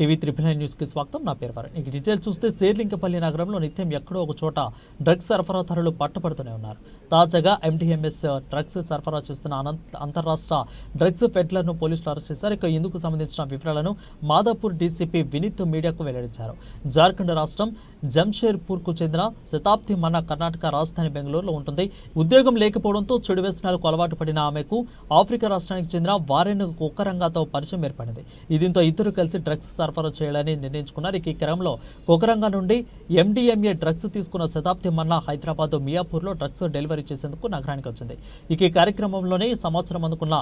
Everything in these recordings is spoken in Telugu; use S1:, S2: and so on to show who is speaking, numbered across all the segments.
S1: టీవీ త్రిపుల్ నైన్ న్యూస్కి స్వాగతం. నా పేరు వారు ఇక డీటెయిల్స్ చూస్తే శేర్లింగపల్లి నగరంలో నిత్యం ఎక్కడో ఒక చోట డ్రగ్స్ సరఫరాదారులు పట్టపడుతూనే ఉన్నారు. తాజాగా ఎండిఎంఎస్ uh, డ్రగ్స్ సరఫరా చేస్తున్న అనంత అంతరాష్ట్ర డ్రగ్స్ ఫెడ్లర్ను పోలీసులు అరెస్ట్ చేశారు. ఇక ఇందుకు సంబంధించిన వివరాలను మాదాపూర్ డీసీపీ వినీత్ మీడియాకు వెల్లడించారు. జార్ఖండ్ రాష్ట్రం జంషేర్పూర్కు చెందిన శతాబ్ది మన కర్ణాటక రాజధాని బెంగళూరులో ఉంటుంది. ఉద్యోగం లేకపోవడంతో చెడు వ్యసనాలకు అలవాటు పడిన ఆమెకు ఆఫ్రికా రాష్ట్రానికి చెందిన వారెన్ కుక్కరంగాతో పరిచయం ఏర్పడింది. దీంతో ఇద్దరు కలిసి డ్రగ్స్ సరఫరా చేయాలని నిర్ణయించుకున్నారు. ఈ క్రమంలో కొకరంగా నుండి ఎండిఎంఏ డ్రగ్స్ తీసుకున్న శతాబ్ది మన్నా హైదరాబాద్ మియాపూర్లో డ్రగ్స్ డెలివరీ చేసేందుకు నగరానికి వచ్చింది. ఇక ఈ కార్యక్రమంలోనే సంవత్సరం అందుకున్న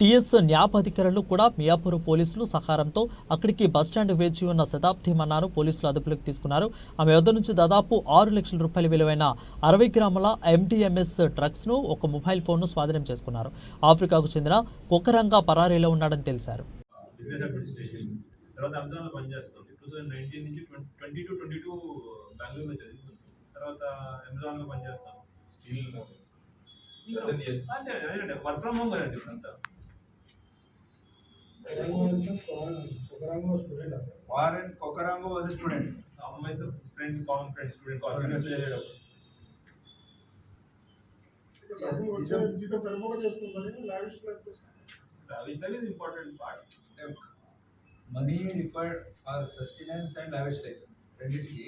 S1: టీఎస్ న్యాయాధికారులు కూడా మియాపూర్ పోలీసులు సహారంతో అక్కడికి బస్టాండ్ వేచి ఉన్న శతాబ్ది మన్నాను పోలీసులు అదుపులోకి తీసుకున్నారు. ఆమె వద్ద నుంచి దాదాపు ఆరు లక్షల రూపాయల విలువైన అరవై గ్రాముల ఎంటీఎంఎస్ డ్రగ్స్ను ఒక మొబైల్ ఫోన్ను స్వాధీనం చేసుకున్నారు. ఆఫ్రికాకు చెందిన కుక్కరంగా పరారీలో ఉన్నాడని తెలిసారు
S2: తర్వాత అమెజాన్లో పనిచేస్తుంది టూ థౌజండ్ నైన్టీన్ నుంచి ట్వంటీ టూ ట్వంటీ టూ బెంగళూరులో చదివింది. తర్వాత అమెజాన్లో పనిచేస్తాం స్టీల్ అంటే అదే వర్క్ ఫ్రమ్ హోమ్ కదండి ఇప్పుడంతా
S3: వారెన్ కొకరాంగో వాజ్ స్టూడెంట్
S2: ఆ అమ్మాయితో ఫ్రెండ్ కామన్ ఫ్రెండ్ స్టూడెంట్
S4: సరిపోక చేస్తుందని lavish
S2: is important part
S3: money required for sustenance and lavish life రెండింటికి.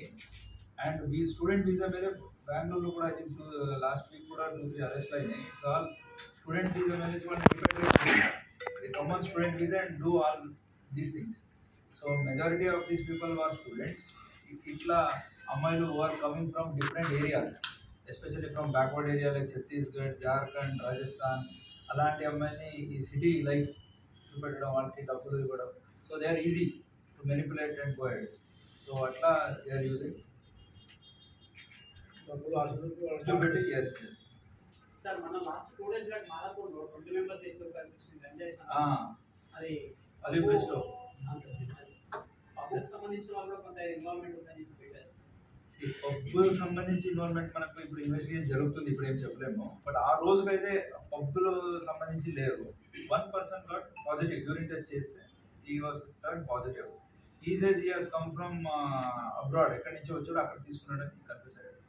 S3: అండ్ వీ స్టూడెంట్ వీసా మీద బెంగళూరులో కూడా ఐ థింక్ లాస్ట్ వీక్ కూడా టూ త్రీ అరెస్ట్ అయినాయి. It's all student visa management they come on student visa and do all these things so majority of these people are students ఇట్లా అమ్మాయిలు are coming from different areas especially from backward area like Chhattisgarh Jharkhand Rajasthan అలాంటి అమ్మాయిని ఈ సిటీ లైఫ్ చూపెట్టడం వాళ్ళకి డబ్బులు ఇవ్వడం so they are easy to manipulate and guide so అట్లా దే ఆర్ యూజింగ్ చూపెట్టి ఎస్ ఎస్
S5: సార్ మన లాస్ట్ టూ డేస్ బ్యాక్ మాదాపూర్లో ట్వంటీ మెంబర్స్ చేస్తే కనిపించింది సార్. అది
S3: అది బెస్ట్
S5: సంబంధించిన వాళ్ళు కొంత ఇన్వాల్వ్మెంట్ ఉందని పెట్టారు.
S3: పబ్బులు సంబంధించి ఇన్వాల్వ్మెంట్ మనకు ఇప్పుడు ఇన్వెస్టిగేషన్ జరుగుతుంది ఇప్పుడు ఏం చెప్పలేము. బట్ ఆ రోజుకైతే పబ్బులు సంబంధించి లేరు. One person got positive urine test చేస్తే. He was turn positive he says he has come from abroad ఎక్కడి నుంచి వచ్చాడో అక్కడ తీసుకున్నాడని కన్ఫ్యూస్ అయ్యాడు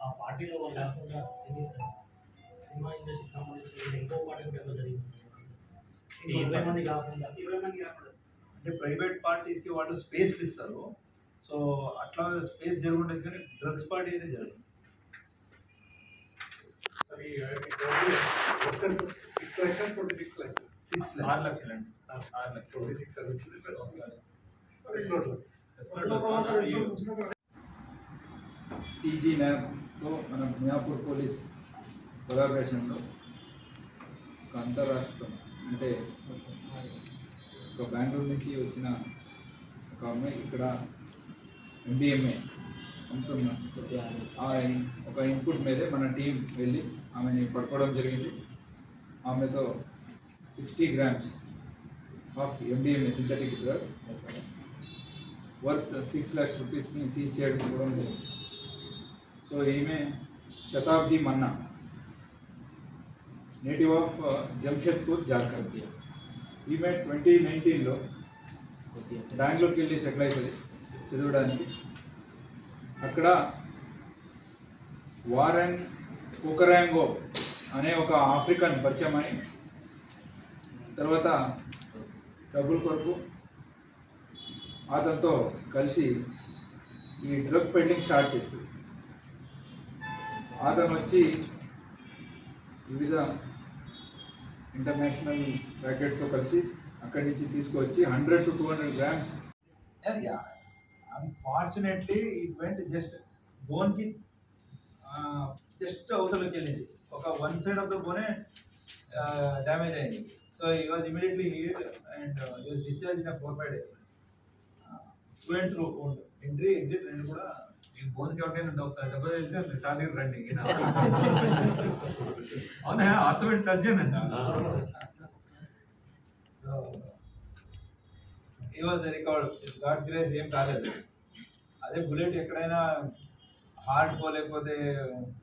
S6: ఆ పార్టీలో వాళ్ళు కాకుండా సినీ సినిమా ఇండస్ట్రీకి సంబంధించిన ఇంకో పార్టీ పేపర్ జరిగింది ఈ ఇరవై మంది కాకుండా
S5: ఇరవై మంది కాకుండా
S3: అంటే ప్రైవేట్ పార్టీస్కి వాళ్ళు స్పేస్లు ఇస్తారు సో అట్లా స్పేస్ జరుగుంటుంది కానీ డ్రగ్స్ పార్టీ అయితే జరగదు
S4: సిక్స్ లక్షలు ట్వంటీ సిక్స్ లక్షలు
S3: సిక్స్
S2: ఆరు లక్షలు అండి ఆరు లక్షలు.
S4: ట్వంటీ సిక్స్ అని వచ్చింది.
S3: టీజీ ల్యాబ్తో మన మియాపూర్ పోలీస్ కొలాబరేషన్లో ఒక అంతరాష్ట్రం అంటే ఒక బెంగళూరు నుంచి వచ్చిన ఒక అమ్మాయి ఇక్కడ ఎండిఎంఏ అమ్ముతున్న ఒక ఇన్పుట్ మీదే మన టీం వెళ్ళి ఆమెని పట్టుకోవడం జరిగింది. ఆమెతో sixty grams of MDMA synthetic drug worth six lakhs రూపీస్ని seize చేయడం కూడా జరిగింది సో ఈమె శతాబ్ది మన్నా నేటివ్ ఆఫ్ జంషెద్పూర్ జార్ఖండ్. ఈమె ట్వంటీ నైన్టీన్లో బెంగళూరుకి వెళ్ళి సెటిల్ అవుతుంది చదవడానికి. అక్కడ వారెన్ కుకరాంగో అనే ఒక ఆఫ్రికన్ పరిచయం అయి తర్వాత డబ్బుల కొరకు అతనితో కలిసి ఈ డ్రగ్ పెండింగ్ స్టార్ట్ చేస్తుంది అతను వచ్చి వివిధ ఇంటర్నేషనల్ ప్యాకెట్స్తో కలిసి అక్కడి నుంచి తీసుకొచ్చి hundred to two hundred grams unfortunately it went just బోన్కి just అవతలకి వెళ్ళింది. ఒక వన్ సైడ్ ఆఫ్ ద బోనే డ్యామేజ్ అయింది. So he was immediately needed and he was discharge in four five days too and through entry exit రెండు కూడా
S2: ఈ బోన్స్ ఎవరికైనా డబ్బు డబ్బు వెళ్తే దగ్గర రండి అవునా? Orthopaedic surgeon
S3: so he was record God's grace ఏం కాలేదు. అదే బుల్లెట్ ఎక్కడైనా హార్ట్ కో లేకపోతే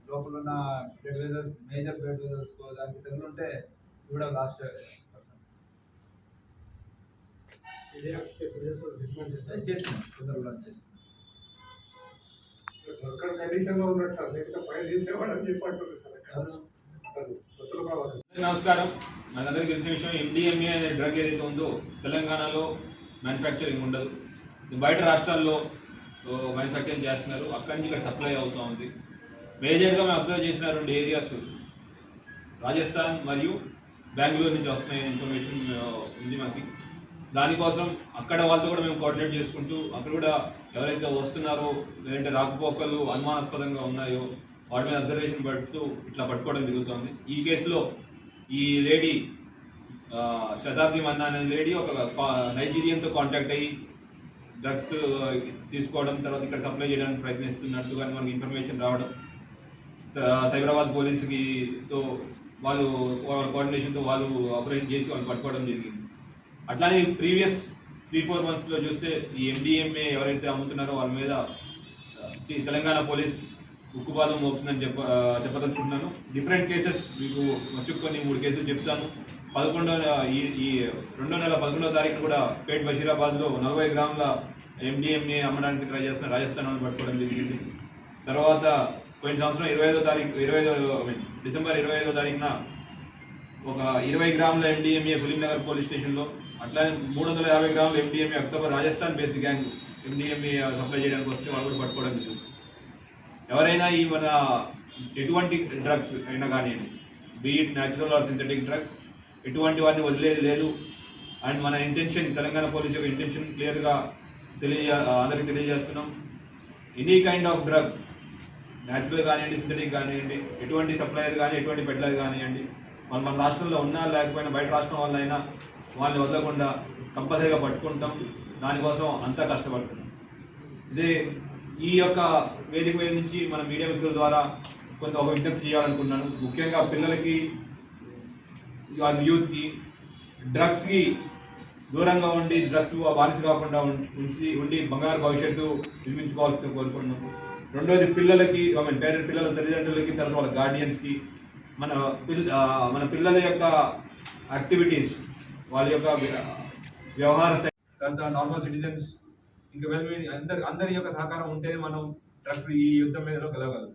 S3: లోపల ఉన్న blood vessels major blood vessels కో దానికి తగులుంటే కూడా లాస్ట్ పర్సన్
S4: ఇదే ఎప్పుడు చేస్తారు రికమెండ్ చేస్తారు
S3: చేస్తున్నాం తొందరగా చేస్తున్నాం
S4: వర్కర్ కండిషన్లో ఉన్నాడు సార్ లేకపోతే ఫైల్ చేసేవాడు అని చెప్పి సార్ అక్కడ.
S2: నమస్కారం. మనందరికీ తెలిసిన విషయం ఎండిఎంఏ అనే డ్రగ్ ఏదైతే ఉందో తెలంగాణలో మ్యానుఫ్యాక్చరింగ్ ఉండదు. బయట రాష్ట్రాల్లో మ్యానుఫ్యాక్చరింగ్ చేస్తున్నారు. అక్కడి నుంచి ఇక్కడ సప్లై అవుతూ ఉంది. మేజర్గా మేము అబ్జర్వ్ చేసిన రెండు ఏరియాస్ రాజస్థాన్ మరియు బెంగళూరు నుంచి వస్తున్నాయి ఇన్ఫర్మేషన్ ఉంది మనకి దానికోసం అక్కడ వాళ్ళతో కూడా మేము కోఆర్డినేట్ చేసుకుంటూ అక్కడ కూడా ఎవరైతే వస్తున్నారో లేదంటే రాకపోకలు అనుమానాస్పదంగా ఉన్నాయో వాటి మీద అబ్జర్వేషన్ పడుతూ ఇట్లా పట్టుకోవడం జరుగుతుంది. ఈ కేసులో ఈ లేడీ శతాబ్ది మన్నా అనే లేడీ ఒక నైజీరియన్తో కాంటాక్ట్ అయ్యి డ్రగ్స్ తీసుకోవడం తర్వాత ఇక్కడ సప్లై చేయడానికి ప్రయత్నిస్తున్నట్టుగా మనకి ఇన్ఫర్మేషన్ రావడం సైబరాబాద్ పోలీసుకి తో వాళ్ళు వాళ్ళ కోఆర్డినేషన్తో వాళ్ళు ఆపరేషన్ చేసి వాళ్ళు పట్టుకోవడం జరిగింది. అట్లానే ప్రీవియస్ త్రీ ఫోర్ మంత్స్లో చూస్తే ఈ ఎండిఎంఏ ఎవరైతే అమ్ముతున్నారో వాళ్ళ మీద ఈ తెలంగాణ పోలీస్ ఉక్కుపాదం మోపుతుందని చెప్ప చెప్పదలుచుకుంటున్నాను. డిఫరెంట్ కేసెస్ మీకు వచ్చుకొని మూడు కేసులు చెప్తాను. పదకొండో ఈ ఈ రెండో నెల పదకొండో తారీఖు కూడా పేట్ బషీరాబాద్లో నలభై గ్రాముల ఎండిఎంఏ అమ్మడానికి ట్రై చేస్తున్న రాజస్థాన్ వాళ్ళు పట్టుకోవడం జరిగింది. తర్వాత పోయిన సంవత్సరం ఇరవై ఐదో తారీఖు ఇరవై ఐదో మీన్ డిసెంబర్ ఇరవై ఐదో తారీఖున ఒక ఇరవై గ్రాముల ఎండిఎంఏ ఫిలింనగర్ పోలీస్ స్టేషన్లో అట్లానే మూడు వందల యాభై గ్రాములు MDMA October Rajasthan based gang MDMA supply చేయడానికి వస్తే వాళ్ళు కూడా పట్టుకోవడం జరుగుతుంది ఎవరైనా ఈ మన ఎటువంటి డ్రగ్స్ అయినా కానివ్వండి be it natural or synthetic drugs ఎటువంటి వారిని వదిలేదు లేదు. అండ్ మన ఇంటెన్షన్ తెలంగాణ పోలీస్ యొక్క ఇంటెన్షన్ క్లియర్గా తెలియ అందరికి తెలియజేస్తున్నాం. Any kind of drug natural కానివ్వండి సింథటిక్ కానివ్వండి ఎటువంటి సప్లయర్ కానీ ఎటువంటి పెడ్లర్ కానివ్వండి మన మన రాష్ట్రంలో ఉన్నా లేకపోయినా బయట రాష్ట్రం అయినా వాళ్ళని వదలకుండా కంపల్సరీగా పట్టుకుంటాం. దానికోసం అంతా కష్టపడుతున్నాం. ఇదే ఈ యొక్క వేదిక మీద నుంచి మన మీడియా మిత్రుల ద్వారా కొంత ఒక విజ్ఞప్తి చేయాలనుకున్నాను ముఖ్యంగా పిల్లలకి వాళ్ళ యూత్కి డ్రగ్స్కి దూరంగా ఉండి డ్రగ్స్ బానిస కాకుండా ఉం- ఉంచి ఉండి బంగారు భవిష్యత్తు నిర్మించుకోవాల్సిందిగా కోరుకుంటున్నాము రెండోది పిల్లలకి ఐ పేరెంట్ పిల్లల తల్లిదండ్రులకి తర్వాత వాళ్ళ గార్డియన్స్కి మన పిల్ల మన పిల్లల యొక్క యాక్టివిటీస్ వాళ్ళ యొక్క వ్య- వ్యవహార తర్వాత నార్మల్ సిటిజన్స్ ఇంకా వెల్ అందరి అందరి యొక్క సహకారం ఉంటేనే మనం డ్రగ్ ఈ యుద్ధం మీద గెలవగలం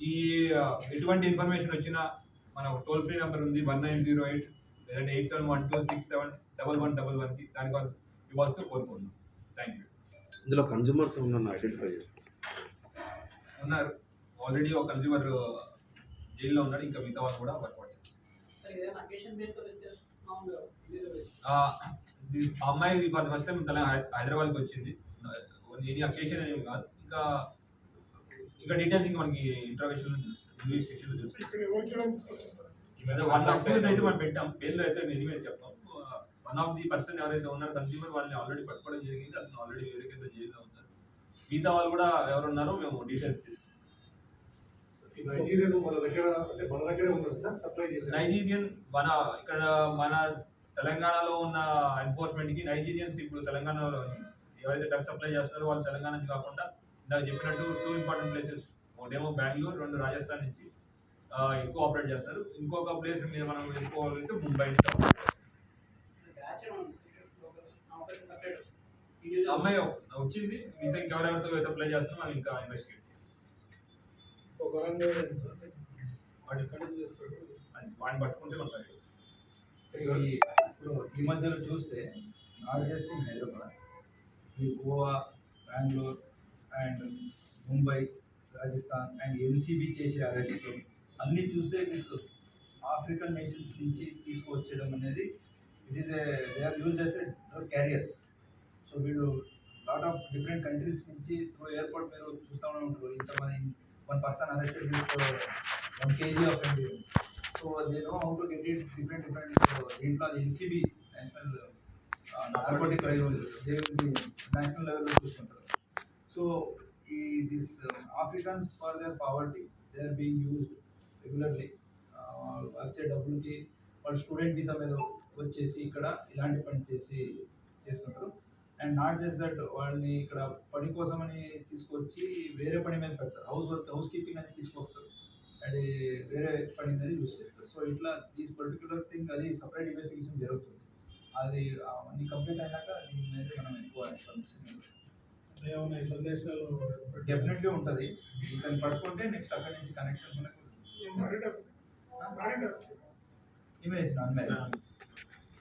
S2: ఈ ఎటువంటి ఇన్ఫర్మేషన్ వచ్చినా మన టోల్ ఫ్రీ నెంబర్ ఉంది వన్ నైన్ జీరో ఎయిట్ లేదంటే eight seven one two six seven double one double వన్కి దానికి ఇవ్వాల్సి కోరుకుంటున్నాం. థ్యాంక్ యూ
S7: ఇందులో కన్జ్యూమర్స్ ఉన్న ఐడెంటిఫై చేస్తాం
S2: ఉన్నారు. ఆల్రెడీ ఒక కన్జ్యూమర్ జైల్లో ఉన్నాడు. ఇంకా మిగతా వాళ్ళు కూడా వర్క్
S5: సార్
S2: ఇది- అమ్మాయి ఫర్ ఫస్ట్ టైం హైదరాబాద్కి వచ్చింది. ఎనీ అకేషన్ ఏమి కాదు. ఇంకా ఇంకా డీటెయిల్స్ ఇంకా మనకి ఇంటర్వ్యూషన్ ఇంగ్లీష్ సెక్షన్లో తెలుసు వన్ ఆఫ్ అయితే మనం పెట్టాం. పేర్లు అయితే నేను మీద చెప్తాం వన్ ఆఫ్ ది పర్సన్ ఎవరైతే ఉన్నారో కన్స్యూమర్ వాళ్ళని ఆల్రెడీ పట్టుకోవడం జరిగింది. అతను ఆల్రెడీ వేరే కింద జైల్లో ఉన్నారు మిగతా వాళ్ళు కూడా ఎవరు ఉన్నారో మేము డీటెయిల్స్ తీస్తాం
S4: ఈ నైజీరియన్ మన దగ్గర అంటే మన దగ్గరే ఉన్నారు సార్ సప్లై చేశారు
S2: నైజీరియన్ మన ఇక్కడ మన తెలంగాణలో ఉన్న ఎన్ఫోర్స్మెంట్కి నైజీరియన్స్ ఇప్పుడు తెలంగాణలో ఎవరైతే డ్రగ్ సప్లై చేస్తున్నారో వాళ్ళు తెలంగాణ నుంచి కాకుండా ఇందాక చెప్పినట్టు టూ ఇంపార్టెంట్ ప్లేసెస్. ఒకటేమో బెంగళూరు రెండు రాజస్థాన్ నుంచి ఎక్కువ ఆపరేట్ చేస్తారు. ఇంకొక ప్లేస్ మీద మనం వెళ్ళుకోవాలంటే ముంబై నుంచి చేస్తారు. అమ్మాయి వచ్చింది. ఇంకా ఇంకెవరెవరితో సప్లై చేస్తున్నా మనం ఇంకా ఇన్వెస్టిగేట్
S4: ఒక వరంగల్ సార్. వాడు ఎక్కడ చేస్తాడు.
S2: వాడిని పట్టుకుంటే
S3: ఈ ఇప్పుడు ఈ మధ్యలో చూస్తే జస్ట్ ఇన్ హైదరాబాద్ ఈ Goa Bengaluru and Mumbai Rajasthan and NCB చేసే అరెస్ట్ అన్నీ చూస్తే దిస్ ఆఫ్రికన్ నేషన్స్ నుంచి తీసుకువచ్చడం అనేది it is a they are use as drug carriers so వీళ్ళు లాట్ ఆఫ్ డిఫరెంట్ కంట్రీస్ నుంచి త్రూ ఎయిర్పోర్ట్ మీరు చూస్తూనే ఉంటారు. ఇంతమంది one person arrested with one KG of India so they know how to get it different different దీంట్లో అది NCB national narcotic they national లెవెల్లో చూస్తుంటారు సో ఈ this Africans for their poverty they are being used regularly వచ్చే డబ్బులకి వాళ్ళు స్టూడెంట్ వీసా మీద వచ్చేసి ఇక్కడ ఇలాంటి పని చేసి చేస్తుంటారు. అండ్ నాట్ జస్ట్ దట్ వాళ్ళని ఇక్కడ పని అని తీసుకొచ్చి వేరే పని మీద పెడతారు. హౌస్ వర్క్ హౌస్ కీపింగ్ అనేది తీసుకొస్తారు. అండ్ వేరే పని మీద యూస్ చేస్తారు. సో ఇట్లా దీస్ పర్టికులర్ థింగ్ అది సపరేట్ ఇన్వెస్టిగేషన్ జరుగుతుంది. అది అన్ని కంప్లీట్ అయినాక దీని మీద మనం ఎక్కువ ఇన్ఫర్మేషన్ డెఫినెట్గా ఉంటుంది. ఇతను పట్టుకుంటే నెక్స్ట్ అక్కడి నుంచి కనెక్షన్ ఇమేజ్ ఈమె నాన్ మ్యారేజ్